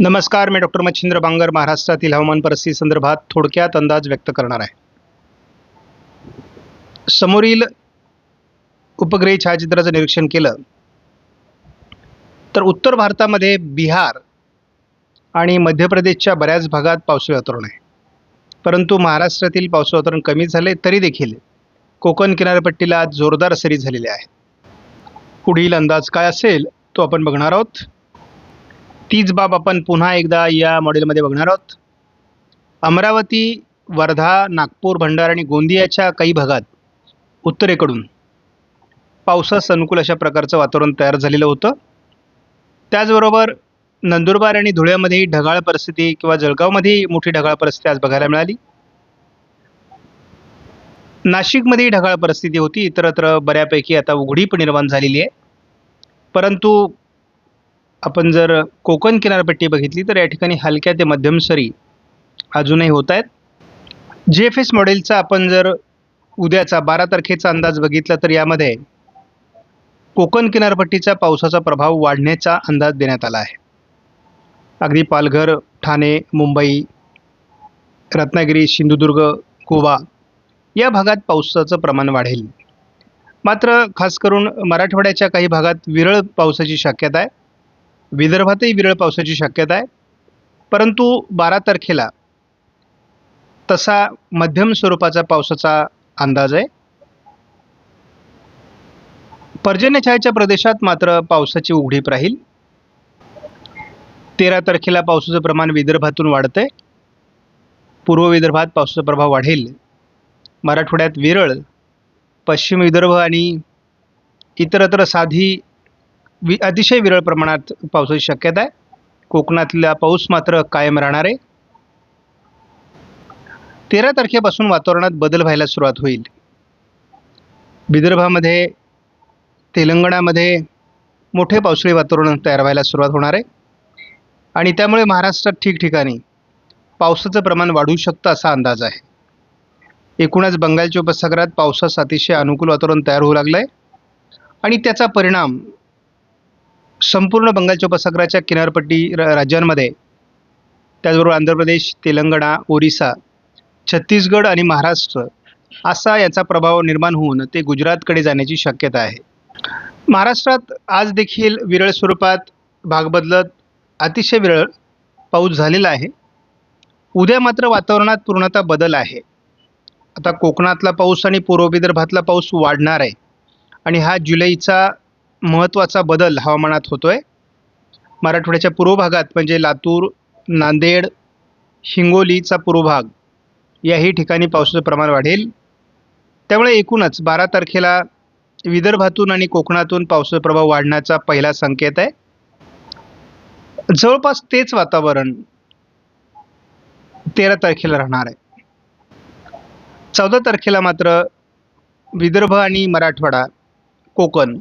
नमस्कार मी डॉक्टर मच्छिंद्र बांगर महाराष्ट्रातील हवामान परिस्थिती संदर्भात थोडक्यात अंदाज व्यक्त करणार आहे. समोरील उपग्रही छायाचित्राचं निरीक्षण केलं तर उत्तर भारतामध्ये बिहार आणि मध्य प्रदेशच्या बऱ्याच भागात पावसाळी वातावरण आहे. परंतु महाराष्ट्रातील पावसाळी वातावरण कमी झाले तरी देखील कोकण किनारपट्टीला आज जोरदार सरी झालेली आहे पुढील अंदाज काय असेल तो आपण बघणार आहोत. तीच बाब आपण पुन्हा एकदा या मॉडेलमध्ये बघणार आहोत. अमरावती वर्धा नागपूर भंडारा आणि गोंदियाच्या काही भागात उत्तरेकडून पावसास अनुकूल अशा प्रकारचं वातावरण तयार झालेलं होतं. त्याचबरोबर नंदुरबार आणि धुळ्यामध्येही ढगाळ परिस्थिती किंवा जळगावमध्येही मोठी ढगाळ परिस्थिती आज बघायला मिळाली. नाशिकमध्येही ढगाळ परिस्थिती होती इतरत्र बऱ्यापैकी आता उघडीप निर्माण झालेली आहे. परंतु आपण जर कोकण किनारपट्टी बघितली तर या ठिकाणी हलक्या ते मध्यम सरी अजूनही होत आहेत. जी एफ एस मॉडेलचा आपण जर उद्याचा बारा तारखेचा अंदाज बघितला तर यामध्ये कोकण किनारपट्टीचा पावसाचा प्रभाव वाढण्याचा अंदाज देण्यात आला आहे. अगदी पालघर ठाणे मुंबई रत्नागिरी सिंधुदुर्ग गोवा या भागात पावसाचं प्रमाण वाढेल. मात्र खास करून मराठवाड्याच्या काही भागात विरळ पावसाची शक्यता आहे. विदर्भातही विरळ पावसाची शक्यता आहे. परंतु बारा तारखेला तसा मध्यम स्वरूपाचा पावसाचा अंदाज आहे. पर्जन्यछायाच्या प्रदेशात मात्र पावसाची उघडीप राहील. तेरा तारखेला पावसाचं प्रमाण विदर्भातून वाढतंय. पूर्व विदर्भात पावसाचा प्रभाव वाढेल. मराठवाड्यात विरळ पश्चिम विदर्भ आणि इतरत्र साधी वि अतिशय विरळ प्रमाणात पावसाची शक्यता आहे. कोकणातला पाऊस मात्र कायम राहणार आहे. तेरा तारखेपासून वातावरणात बदल व्हायला सुरुवात होईल. विदर्भामध्ये तेलंगणामध्ये मोठे पावसाळी वातावरण तयार व्हायला सुरुवात होणार आहे. आणि त्यामुळे महाराष्ट्रात ठिकठिकाणी पावसाचं प्रमाण वाढू शकतं असा अंदाज आहे. एकूणच बंगालच्या उपसागरात पावसास अतिशय अनुकूल वातावरण तयार होऊ लागलं आहे आणि त्याचा परिणाम संपूर्ण बंगालच्या उपसागराच्या किनारपट्टी र राज्यांमध्ये त्याचबरोबर आंध्र प्रदेश तेलंगणा ओरिसा छत्तीसगड आणि महाराष्ट्र असा याचा प्रभाव निर्माण होऊन ते गुजरातकडे जाण्याची शक्यता आहे. महाराष्ट्रात आज देखील विरळ स्वरूपात भाग बदलत अतिशय विरळ पाऊस झालेला आहे. उद्या मात्र वातावरणात पूर्णतः बदल आहे. आता कोकणातला पाऊस आणि पूर्व विदर्भातला पाऊस वाढणार आहे. आणि हा जुलैचा महत्त्वाचा बदल हवामानात होतो आहे मराठवाड्याच्या पूर्व भागात म्हणजे लातूर नांदेड हिंगोलीचा पूर्व भाग याही ठिकाणी पावसाचं प्रमाण वाढेल. त्यामुळे एकूणच बारा तारखेला विदर्भातून आणि कोकणातून पावसाचा प्रभाव वाढण्याचा पहिला संकेत आहे. जवळपास तेच वातावरण तेरा तारखेला राहणार आहे. चौदा तारखेला मात्र विदर्भ आणि मराठवाडा कोकण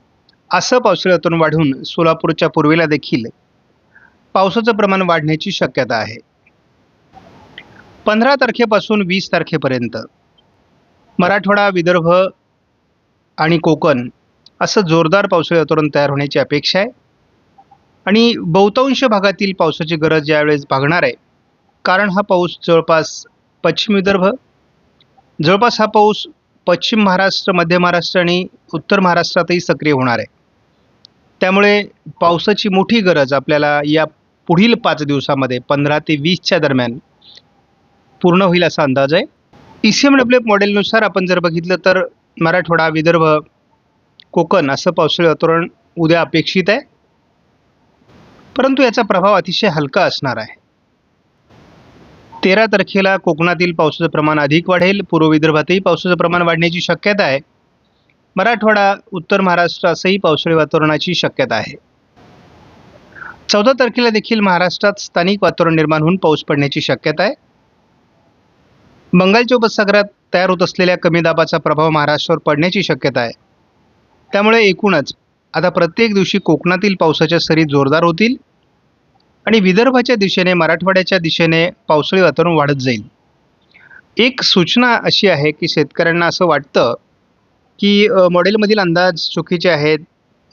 असं पावसाळ्यातून वाढून सोलापूरच्या पूर्वेला देखील पावसाचं प्रमाण वाढण्याची शक्यता आहे. पंधरा तारखेपासून वीस तारखेपर्यंत मराठवाडा विदर्भ आणि कोकण असं जोरदार पावसाळी वातावरण तयार होण्याची अपेक्षा आहे. आणि बहुतांश भागातील पावसाची गरज यावेळेस भागणार आहे कारण हा पाऊस जवळपास पश्चिम विदर्भ जवळपास हा पाऊस पश्चिम महाराष्ट्र मध्य महाराष्ट्र आणि उत्तर महाराष्ट्रातही सक्रिय होणार आहे. त्यामुळे पावसाची मोठी गरज आपल्याला या पुढील पाच दिवसामध्ये पंधरा ते वीसच्या दरम्यान पूर्ण होईल असा अंदाज आहे. E C M W F मॉडेलनुसार आपण जर बघितलं तर मराठवाडा विदर्भ कोकण असं पावसाळी वातावरण उद्या अपेक्षित आहे. परंतु याचा प्रभाव अतिशय हलका असणार आहे. तेरा तारखेला कोकणातील पावसाचं प्रमाण अधिक वाढेल पूर्व विदर्भातही पावसाचं प्रमाण वाढण्याची शक्यता आहे. मराठवाडा उत्तर महाराष्ट्र असंही पावसाळी वातावरणाची शक्यता आहे. चौदा तारखेला देखील महाराष्ट्रात स्थानिक वातावरण निर्माण होऊन पाऊस पडण्याची शक्यता आहे. बंगालच्या उपसागरात तयार होत असलेल्या कमी दाबाचा प्रभाव महाराष्ट्रावर पडण्याची शक्यता आहे. त्यामुळे एकूणच आता प्रत्येक दिवशी कोकणातील पावसाच्या सरी जोरदार होतील आणि विदर्भाच्या दिशेने मराठवाड्याच्या दिशेने पावसाळी वातावरण वाढत जाईल. एक सूचना अशी आहे की शेतकऱ्यांना असं वाटतं की मॉडेलमधील अंदाज चुकीचे आहेत.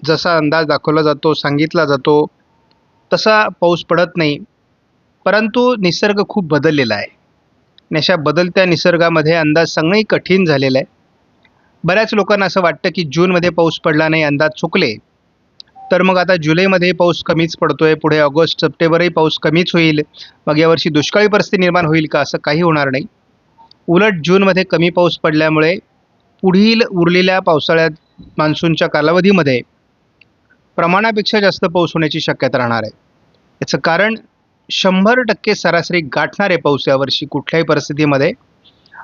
जसा अंदाज दाखवला जातो सांगितला जातो तसा पाऊस पडत नाही. परंतु निसर्ग खूप बदललेला आहे. आणि अशा बदलत्या निसर्गामध्ये अंदाज सांगणंही कठीण झालेलं आहे. बऱ्याच लोकांना असं वाटतं की जूनमध्ये पाऊस पडला नाही अंदाज चुकले. तर मग आता जुलैमध्ये पाऊस कमीच पडतो आहे पुढे ऑगस्ट सप्टेंबरही पाऊस कमीच होईल. मग यावर्षी दुष्काळी परिस्थिती निर्माण होईल का असं काही होणार नाही. उलट जूनमध्ये कमी पाऊस पडल्यामुळे पुढील उरलेल्या पावसाळ्यात मान्सूनच्या कालावधीमध्ये प्रमाणापेक्षा जास्त पाऊस होण्याची शक्यता राहणार आहे. याचं कारण शंभर टक्के सरासरी गाठणारे पाऊस यावर्षी कुठल्याही परिस्थितीमध्ये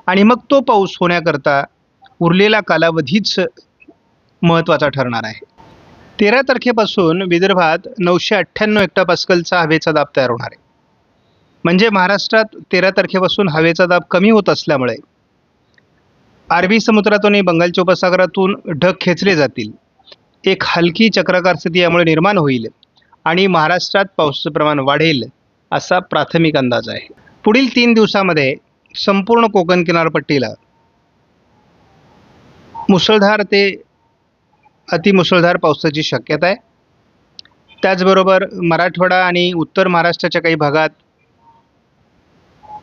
आणि मग तो पाऊस होण्याकरता उरलेला कालावधीच महत्त्वाचा ठरणार आहे. तेरा तारखेपासून विदर्भात नऊशे अठ्ठ्याण्णव हेक्टोपास्कलचा हवेचा दाब तयार होणार आहे. म्हणजे महाराष्ट्रात तेरा तारखेपासून हवेचा दाब कमी होत असल्यामुळे अरबी समुद्रातून आणि बंगालच्या उपसागरातून ढग खेचले जातील. एक हलकी चक्राकार स्थिती यामुळे निर्माण होईल आणि महाराष्ट्रात पावसाचं प्रमाण वाढेल असा प्राथमिक अंदाज आहे. पुढील तीन दिवसामध्ये संपूर्ण कोकण किनारपट्टीला मुसळधार ते अतिमुसळधार पावसाची शक्यता आहे. त्याचबरोबर मराठवाडा आणि उत्तर महाराष्ट्राच्या काही भागात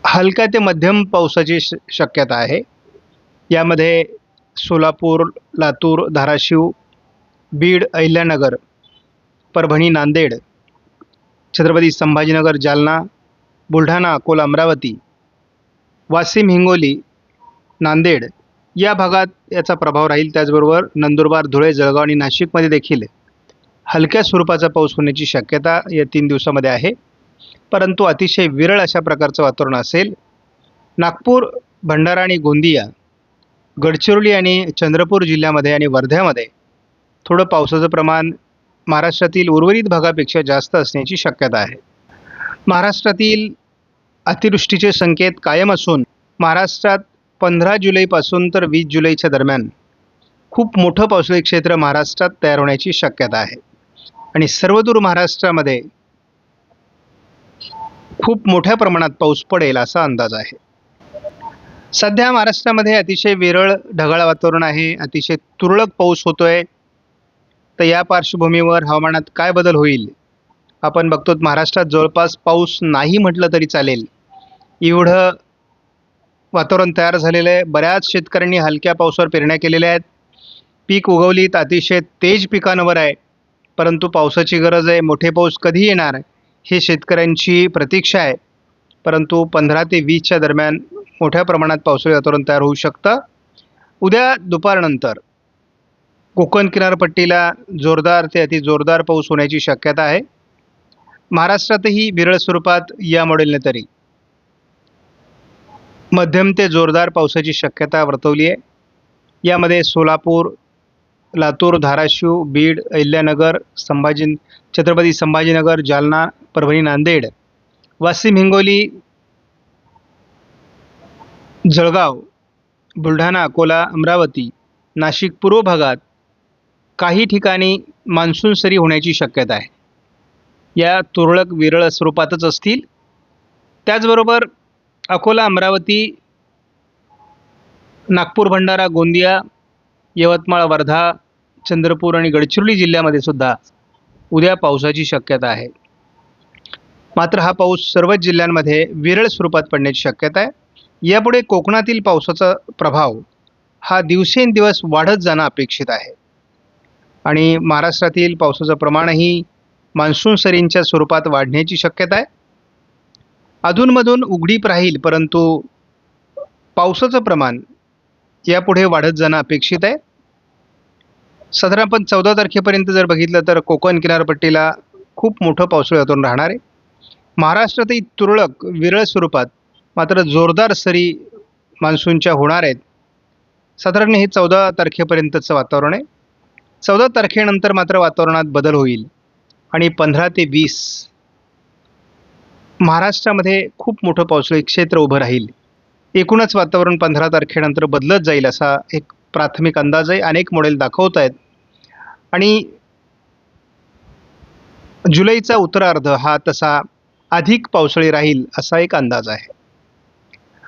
हलक्या ते मध्यम पावसाची श शक्यता आहे. यामध्ये सोलापूर लातूर धाराशिव बीड अहिल्यानगर परभणी नांदेड छत्रपती संभाजीनगर जालना बुलढाणा अकोला अमरावती वाशिम हिंगोली नांदेड या भागात याचा प्रभाव राहील. त्याचबरोबर नंदुरबार धुळे जळगाव आणि नाशिकमध्ये देखील हलक्या स्वरूपाचा पाऊस होण्याची शक्यता या तीन दिवसामध्ये आहे. परंतु अतिशय विरळ अशा प्रकारचं वातावरण असेल. नागपूर भंडारा आणि गोंदिया गडचिरोली आणि चंद्रपूर जिल्ह्यामध्ये आणि वर्ध्यामध्ये थोडं पावसाचं प्रमाण महाराष्ट्रातील उर्वरित भागापेक्षा जास्त असण्याची शक्यता आहे. महाराष्ट्रातील अतिवृष्टीचे संकेत कायम असून महाराष्ट्रात पंधरा जुलैपासून तर वीस जुलैच्या दरम्यान खूप मोठं पावसाळी क्षेत्र महाराष्ट्रात तयार होण्याची शक्यता आहे. आणि सर्वदूर महाराष्ट्रामध्ये खूप मोठ्या प्रमाणात पाऊस पडेल असा अंदाज आहे. सध्या महाराष्ट्रामध्ये अतिशय विरळ ढगाळ वातावरण आहे अतिशय तुरळक पाऊस होतोय. तर या पार्श्वभूमीवर हवामानात काय बदल होईल? आपण बघतो महाराष्ट्रात जवळपास पाऊस नाही म्हटलं तरी चालेल. एवढं वातावरण तयार झालेलं आहे. बऱ्याच शेतकऱ्यांनी हलक्या पावसावर पेरण्या केलेल्या आहेत. पीक उगवली तर अतिशय तेज पिकांवर आहे. परंतु पावसाची गरज आहे. मोठे पाऊस कधी येणार हे शेतकऱ्यांची प्रतीक्षा आहे. परंतु पंधरा ते वीसच्या दरम्यान मोठ्या प्रमाणात पावसाळी वातावरण तयार होऊ शकतं. उद्या दुपारनंतर कोकण किनारपट्टीला जोरदार ते अति जोरदार पाऊस होण्याची शक्यता आहे. महाराष्ट्रातही विरळ स्वरूपात या मॉडेलने तरी मध्यम ते जोरदार पावसाची शक्यता वर्तवली आहे. यामध्ये सोलापूर लातूर धाराशिव बीड अहिल्यानगर संभाजी छत्रपती संभाजीनगर जालना परभणी नांदेड वाशिम हिंगोली जळगाव बुलढाणा अकोला अमरावती नाशिक पूर्व भागात काही ठिकाणी मान्सून सरी होण्याची शक्यता आहे. या तुरळक विरळ स्वरूपातच असतील. त्याचबरोबर अकोला अमरावती नागपूर भंडारा गोंदिया यवतमाळ वर्धा चंद्रपूर आणि गडचिरोली जिल्ह्यामध्ये सुद्धा उद्या पावसाची शक्यता आहे. मात्र हा पाऊस सर्वच जिल्ह्यांमध्ये विरळ स्वरूपात पडण्याची शक्यता आहे. यापुढे कोकणातील पावसाचा प्रभाव हा दिवसेंदिवस वाढत जाणं अपेक्षित आहे. आणि महाराष्ट्रातील पावसाचं प्रमाणही मान्सून सरींच्या स्वरूपात वाढण्याची शक्यता आहे. अधूनमधून उघडीप राहील परंतु पावसाचं प्रमाण यापुढे वाढत जाणं अपेक्षित आहे. साधारण आपण चौदा तारखेपर्यंत जर बघितलं तर कोकण किनारपट्टीला खूप मोठं पावसाळ्यातून राहणार आहे. महाराष्ट्रातही तुरळक विरळ स्वरूपात मात्र जोरदार सरी मान्सूनच्या होणार आहेत. साधारण हे चौदा तारखेपर्यंतचं वातावरण आहे. चौदा तारखेनंतर मात्र वातावरणात बदल होईल आणि पंधरा ते वीस महाराष्ट्रामध्ये खूप मोठं पावसाळी क्षेत्र उभं राहील. एकूणच वातावरण पंधरा तारखेनंतर बदलत जाईल असा एक प्राथमिक अंदाज आहे. अनेक मॉडेल दाखवत आहेत. आणि जुलैचा उत्तरार्ध हा तसा अधिक पावसाळी राहील असा एक अंदाज आहे.